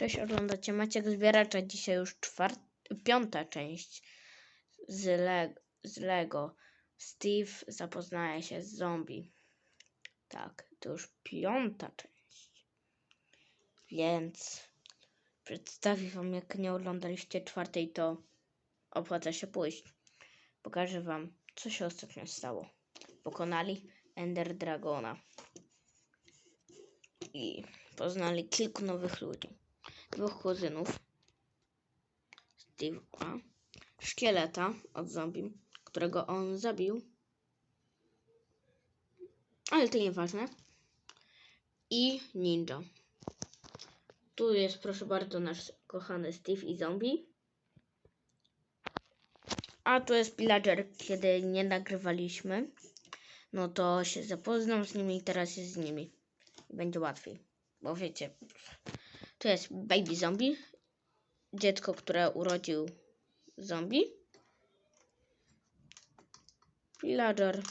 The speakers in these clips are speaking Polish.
Cześć, oglądacie Maciek Zbieracza. Dzisiaj już piąta część z, Le... z Lego. Steve zapoznaje się z zombie. Tak, to już piąta część. Więc przedstawię wam, jak nie oglądaliście czwartej, to opłaca się pójść. Pokażę wam, co się ostatnio stało. Pokonali Ender Dragona. I poznali kilku nowych ludzi dwóch kuzynów. Steve'a, szkieleta od zombie, którego on zabił. Ale to nieważne. I ninja. Tu jest, proszę bardzo, nasz kochany Steve i zombie. A tu jest pillager, kiedy nie nagrywaliśmy. No to się zapoznam z nimi i teraz jest z nimi. Będzie łatwiej. Bo wiecie, to jest baby zombie. Dziecko, które urodził zombie. Pillager,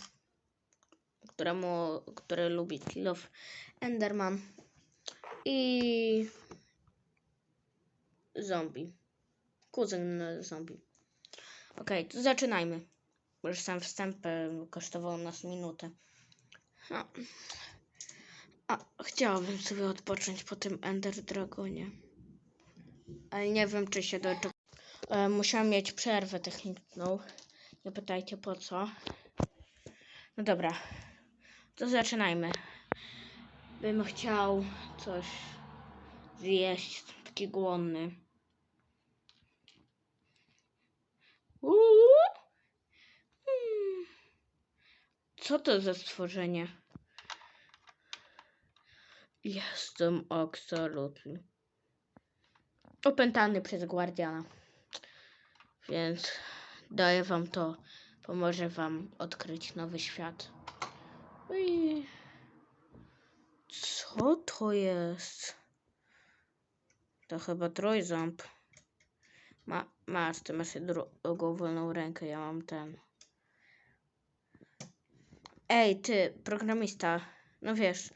któremu, który lubi of Enderman. I zombie. Kuzyn zombie. Okej, to zaczynajmy. Już sam wstęp e, kosztował nas minutę. No. A, chciałabym sobie odpocząć po tym Ender Dragonie. Ale nie wiem, czy się doczekam. E, musiałam mieć przerwę techniczną. Nie pytajcie po co. No dobra. To zaczynajmy. Bym chciał coś zjeść. Taki głodny. Uuu. Hmm. Co to za stworzenie? Jestem absolutnie opętany przez Guardiana. Więc daję wam to. Pomoże wam odkryć nowy świat. Ui. Co to jest? To chyba trójząb. Ma, masz, ty masz drugą wolną rękę, ja mam ten. Ej, ty, programista. No wiesz,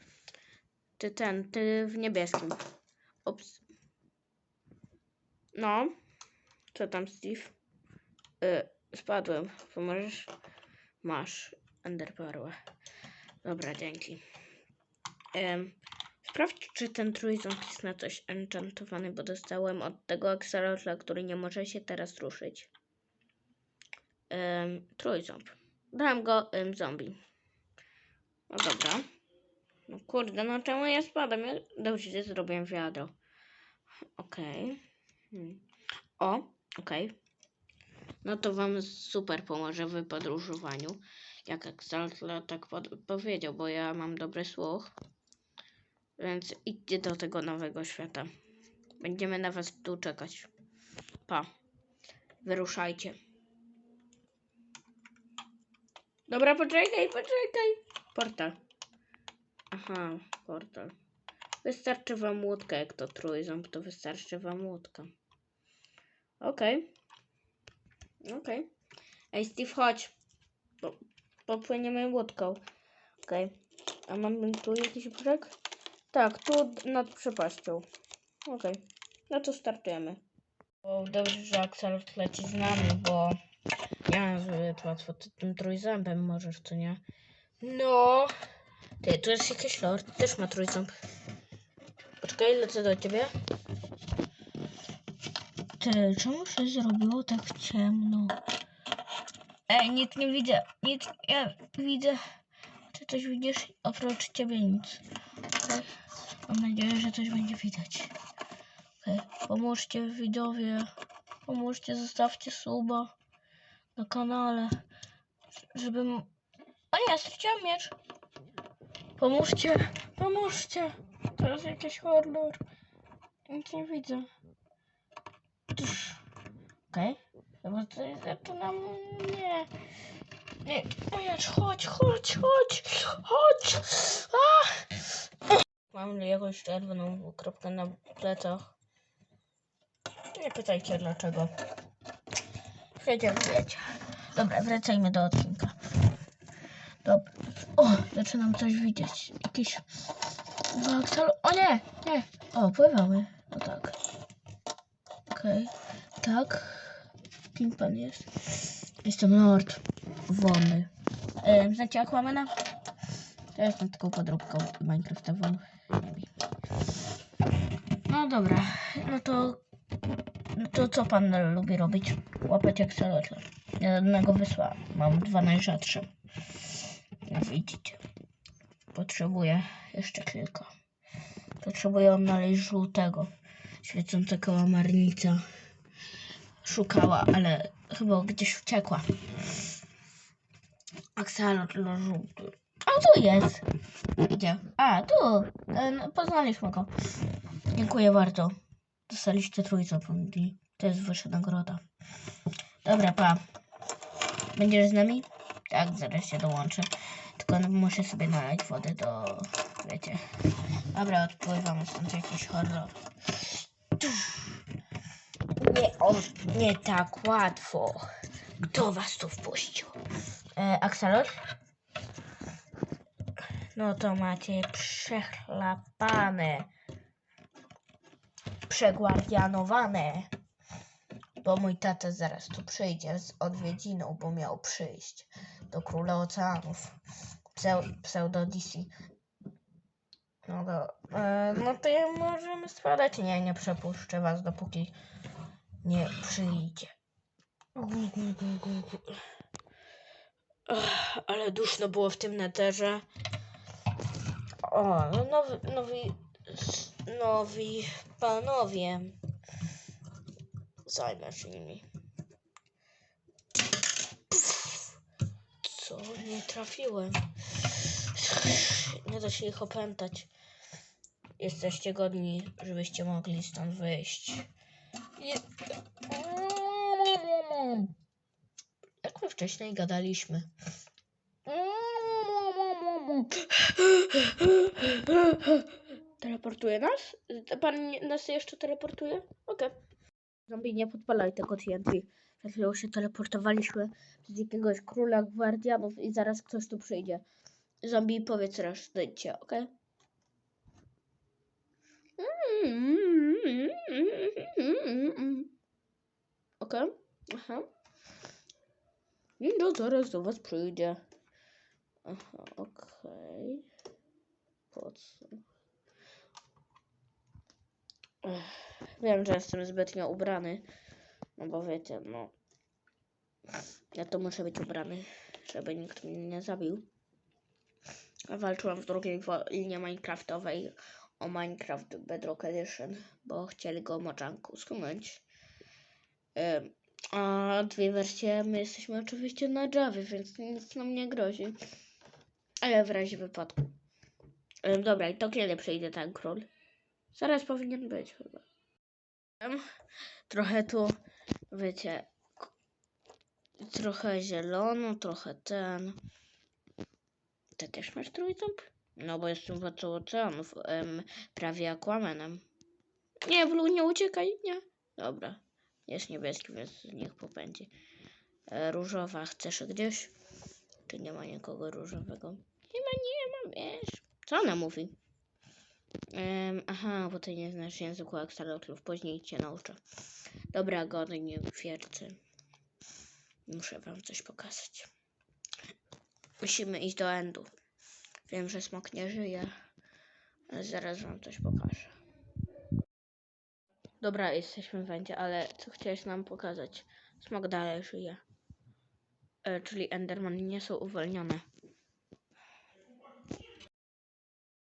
ty ten, ty w niebieskim. Ups. No. Co tam, Steve? Y, spadłem. Pomożesz? Masz. Enderperłę. Dobra, dzięki. Sprawdź, czy ten trójząb jest na coś enchantowany, bo dostałem od tego akselotla, który nie może się teraz ruszyć. Ym, trójząb. Dałem go zombie. No dobra. No kurde, no czemu ja spadam? Ja dobrze zrobiłem wiadro. Okej. Hmm. O, okej. No to wam super pomoże w podróżowaniu. Jak Exaltla tak pod- powiedział, bo ja mam dobry słuch. Więc idźcie do tego nowego świata. Będziemy na was tu czekać. Pa. Wyruszajcie. Dobra, poczekaj, poczekaj. Portal. Aha, portal. Wystarczy wam łódka, jak to trójząb, to wystarczy wam łódka. Okej. Okej. Ej, Steve, chodź. Po, popłyniemy łódką. Okej. A mamy tu jakiś brzeg? Tak, tu nad przepaścią. Okej. No to startujemy. O, dobrze, że Axel leci z nami, bo nie mam zbyt łatwo ty- tym trójząbem możesz, co nie? No. Ty, tu jest jakiś lord, też ma trójząb. Poczekaj, lecę do ciebie. Ty, czemu się zrobiło tak ciemno? Ej, nic nie widzę, nic nie widzę. Czy coś widzisz? Oprócz ciebie nic. Okej. Mam nadzieję, że coś będzie widać. Okej. Pomóżcie widzowie. Pomóżcie, zostawcie suba na kanale. Żebym... O nie, straciłam miecz. Pomóżcie, pomóżcie. Teraz jakiś horror. Nic nie widzę. Tuż. Okej. Chyba tutaj zaczynam. Nie. Nie. Ojej, chodź, chodź, chodź, chodź. A! Mam jakąś czerwoną kropkę na plecach. Nie pytajcie dlaczego. Wiecie, wiecie. Dobra, wracajmy do odcinka. Dobra. O, zaczynam coś widzieć. Jakiś... Axel... O nie, nie. O, pływamy. No tak. Okej. Tak. Kim pan jest? Jestem Lord Wony. E, znacie Aquamana? To jestem taką podróbką minecraftową. No dobra, no to... No to co pan lubi robić? Łapać akcelerator. Jednego wysłałem. Mam dwa najrzadsze. Widzicie. Potrzebuję jeszcze kilka. Potrzebuję odnaleźć żółtego. Świecącego amarnica. Szukała, ale chyba gdzieś uciekła. Aksalotl żółty. A tu jest. Gdzie? A, tu. E, no, Poznaliśmy go. Dziękuję bardzo. Dostaliście trójcę punkti. To jest wasza nagroda. Dobra, pa. Będziesz z nami? Tak, zaraz się dołączę. Tylko muszę sobie nalać wody do... Wiecie. Dobra, odpływamy stąd jakiś horror. Nie, on, nie tak łatwo. Kto was tu wpuścił? E, Axelot? No to macie przechlapane. Przegwardianowane. Bo mój tata zaraz tu przyjdzie z odwiedziną, bo miał przyjść do Króla Oceanów. Pseu- Pseudo DC. No, do, e, no to ja możemy spadać. Nie, nie przepuszczę was, dopóki nie przyjdzie. Ale duszno było w tym neterze. O, no nowi, nowi, nowi panowie. Zajmę się nimi. Co? Nie trafiłem. Nie da się ich opętać. Jesteście godni, żebyście mogli stąd wyjść. Je... Jak my wcześniej gadaliśmy. Teleportuje nas? Pan nie- nas jeszcze teleportuje? Okej. Zombie, nie podpalaj tego TNT. Przed chwilą się teleportowaliśmy z jakiegoś króla gwardianów i zaraz ktoś tu przyjdzie. Zombie, powiedz raz, dajcie, okej? Okej, aha. No, zaraz do was przyjdzie. Aha, okej. Po co? Wiem, że jestem zbytnio ubrany. No bo wiecie, no. Ja to muszę być ubrany, żeby nikt mnie nie zabił. Walczyłam w drugiej wojnie Minecraftowej o Minecraft Bedrock Edition, bo chcieli go moczanku. Ym, A dwie wersje my jesteśmy oczywiście na Javie, więc nic nam nie grozi. Ale w razie wypadku. Dobra, i to kiedy przyjdzie ten król? Zaraz powinien być chyba. Trochę tu, wiecie, trochę zielono, trochę ten. Ty też masz trójząb? No bo jestem władcą oceanów, em, prawie Aquamanem. Nie, Blue, nie uciekaj, nie. Dobra, jest niebieski, więc niech popędzi. E, różowa, chcesz gdzieś? Czy nie ma nikogo różowego? Chyba nie ma, wiesz. Co ona mówi? Em, aha, bo ty nie znasz języku aksarotlów, później cię nauczę. Dobra, godni wiercy. Muszę wam coś pokazać. Musimy iść do Endu. Wiem, że smok nie żyje, ale zaraz wam coś pokażę. Dobra, jesteśmy w Endzie, ale co chciałeś nam pokazać? Smok dalej żyje. E, czyli Enderman nie są uwolnione.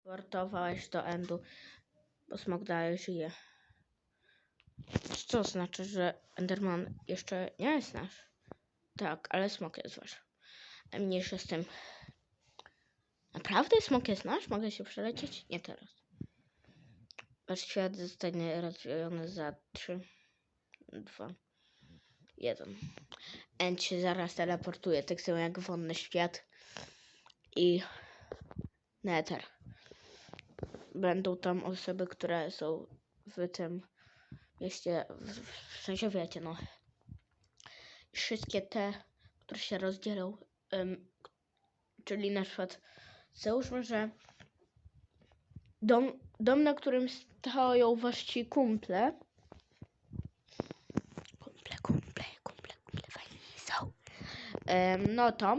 Portowałeś do Endu, bo smok dalej żyje. Co znaczy, że Enderman jeszcze nie jest nasz? Tak, ale smok jest wasz. A mniejszy z tym. Naprawdę smok jest nasz? Mogę się przelecieć? Nie teraz. Wasz świat zostanie rozwijany za 3, 2, 1. End się zaraz teleportuje, tak samo jak wonny świat i Nether. Będą tam osoby, które są w tym mieście, w, w sensie wiecie, no. Wszystkie te, które się rozdzielą, czyli na przykład załóżmy, że dom, dom na którym stoją wasi kumple, kumple, kumple, kumple, kumple fajni są, no to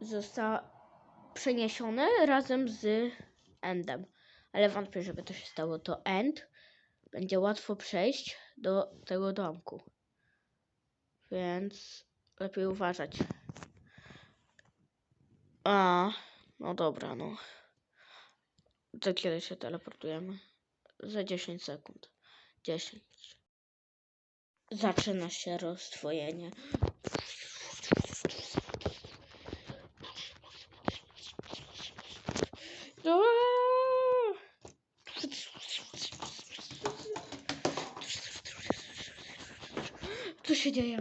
został przeniesiony razem z endem. Ale wątpię, żeby to się stało. To end będzie łatwo przejść do tego domku. Więc lepiej uważać. A, no dobra, no. Za kiedy się teleportujemy? Za 10 sekund. 10. Zaczyna się rozdwojenie. Aaa! Co się dzieje?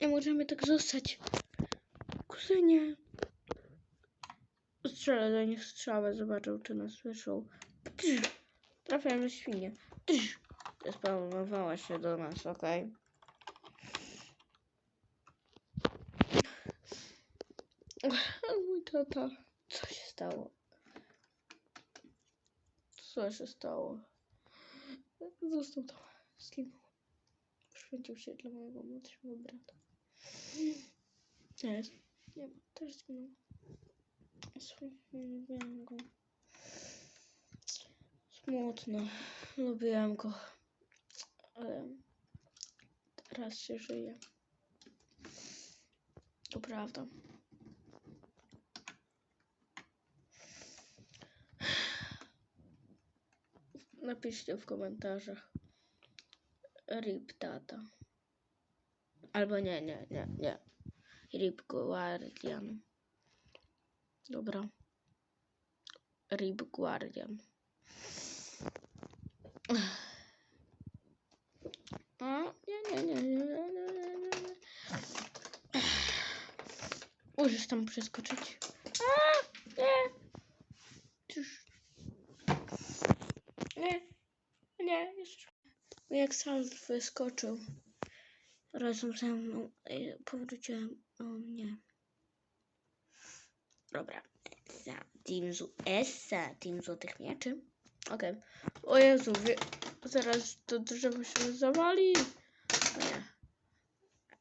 Nie możemy tak zostać. Kuzynie. Strzelę do nich strzałę, zobaczą czy nas słyszą. Trafiałem na świnię. Zespawnowała się do nas, okej. Mój tata. Co się stało? Co się stało? Został tam. Zginął. Poświęcił się dla mojego młodszego brata. Teraz. Nie ma. Też zginął. Lubiłem go. Smutno. Lubiłem go. Ale teraz się żyje. To prawda. Napiszcie w komentarzach. Rip tata. Albo nie, nie, nie, nie. Rip Guardian. Dobra. Rip Guardian. A, nie, nie, nie, nie, nie, nie, nie. Możesz tam przeskoczyć. A, nie. Cóż. Nie, nie, jeszcze. Jak sam wyskoczył razem ze mną, e, powróciłem. O nie. Dobra. Za Team Zu Essa, Team Złotych Mieczy. Okej. O Jezu, wie, zaraz to drzewo się zawali. O nie.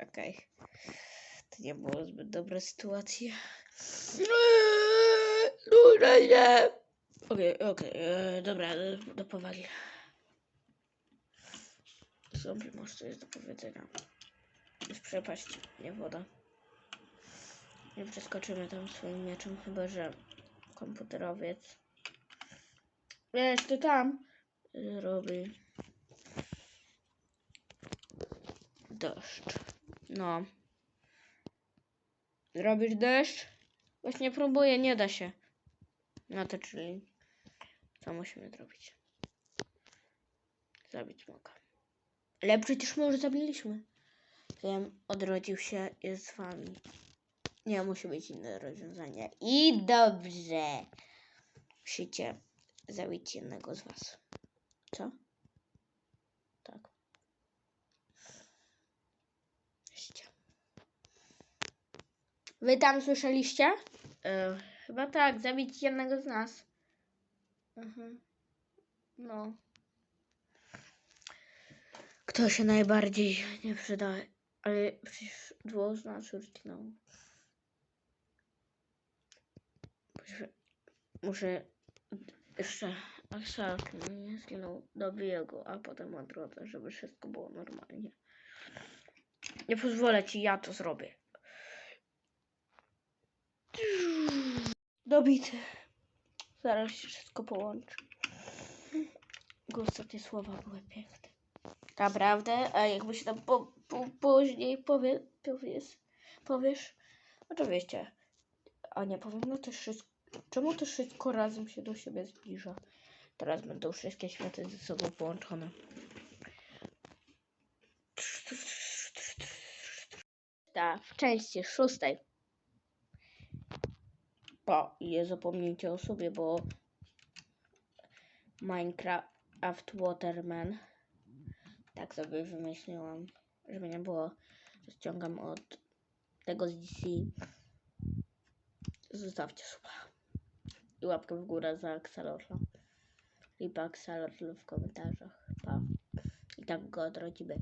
Okej. To nie było zbyt dobra sytuacja. Dużo nie. Okej, okej, e, dobra, do, do powagi. Zombie, masz coś do powiedzenia. Jest przepaść, nie woda. Nie przeskoczymy tam swoim mieczem, chyba że komputerowiec. Wiesz, ty tam robi deszcz. No. Zrobisz deszcz? Właśnie próbuję, nie da się. No to czyli co musimy zrobić? Zabić smoka. Ale przecież my już zabiliśmy. Wiem, odrodził się, jest z wami. Nie, musi być inne rozwiązanie. I dobrze. Musicie zabić jednego z was. Co? Tak. Słyszcie. Wy tam słyszeliście? E, chyba tak, zabić jednego z nas. Mhm. No. Kto się najbardziej nie przyda? Ale przecież dwóch z nas już zginęło. Muszę, jeszcze Axelk nie zginął, dobiję go, a potem odrodzę, żeby wszystko było normalnie. Nie pozwolę ci, ja to zrobię. Dobity. Zaraz się wszystko połączy. Jego ostatnie słowa były piękne. Naprawdę? A jakby się tam po, po, później powie, powiesz, powiesz, oczywiście. A nie powiem, no to wszystko. Czemu to wszystko razem się do siebie zbliża? Teraz będą wszystkie światy ze sobą połączone. Ta, w części szóstej. Po, i zapomnijcie o sobie, bo Minecraft Waterman. Tak sobie wymyśliłam, żeby nie było, że ściągam od tego z DC. Zostawcie suba. I łapkę w górę za Axelotla. Lipa Axelotl w komentarzach. Pa. I tak go odrodzimy.